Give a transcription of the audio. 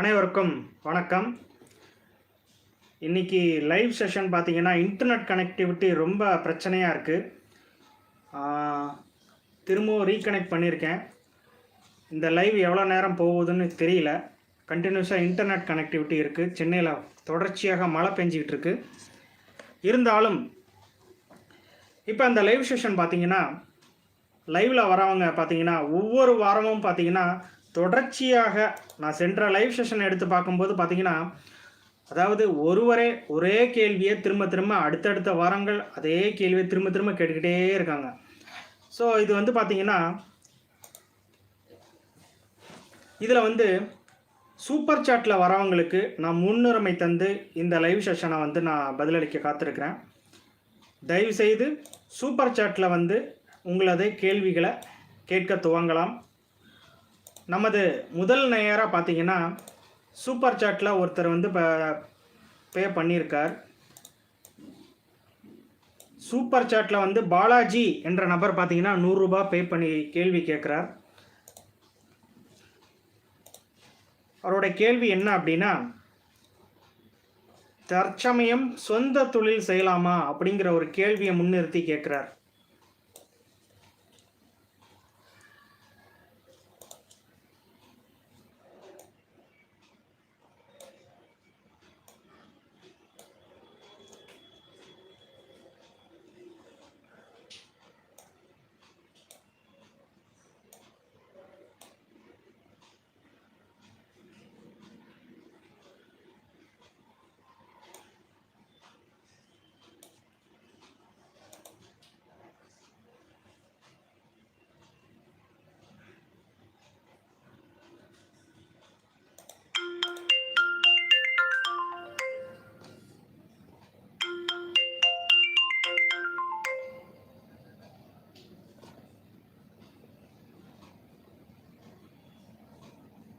அனைவருக்கும் வணக்கம். இன்னைக்கு லைவ் செஷன் பார்த்திங்கன்னா இன்டர்நெட் கனெக்டிவிட்டி ரொம்ப பிரச்சனையாக இருக்குது திரும்பவும் ரீகனெக்ட் பண்ணியிருக்கேன். இந்த லைவ் எவ்வளோ நேரம் போகுதுன்னு தெரியல. கண்டினியூஸாக இன்டர்நெட் கனெக்டிவிட்டி இருக்குது சென்னையில் தொடர்ச்சியாக மழை பெஞ்சிக்கிட்டு இருக்கு. இருந்தாலும் இப்போ அந்த லைவ் செஷன் பார்த்திங்கன்னா லைவில் வரவங்க பார்த்திங்கன்னா ஒவ்வொரு வாரமும் பார்த்தீங்கன்னா தொடர்ச்சியாக நான் சென்ற லைவ் செஷன் எடுத்து பார்க்கும்போது பார்த்தீங்கன்னா அதாவது ஒருவரே ஒரே கேள்வியை திரும்ப திரும்ப அடுத்தடுத்த வாரங்கள் அதே கேள்வியை திரும்ப திரும்ப கேட்டுக்கிட்டே இருக்காங்க. ஸோ இது வந்து பார்த்தீங்கன்னா இதில் வந்து சூப்பர் சாட்டில் வரவங்களுக்கு நான் முன்னுரிமை தந்து இந்த லைவ் செஷனை வந்து நான் பதிலளிக்க காத்திருக்கிறேன். தயவுசெய்து சூப்பர் சாட்டில் வந்து உங்களது கேள்விகளை கேட்க துவங்கலாம். நமது முதல் நேயராக பார்த்தீங்கன்னா சூப்பர் சாட்டில் ஒருத்தர் வந்து இப்போ பே பண்ணியிருக்கார் சூப்பர் சாட்டில் வந்து பாலாஜி என்ற நபர் பார்த்தீங்கன்னா நூறுரூபா பே பண்ணி கேள்வி கேட்குறார் அவரோட கேள்வி என்ன அப்படின்னா தற்சமயம் சொந்த தொழில் செய்யலாமா? அப்படிங்கிற ஒரு கேள்வியை முன்னிறுத்தி கேட்குறார்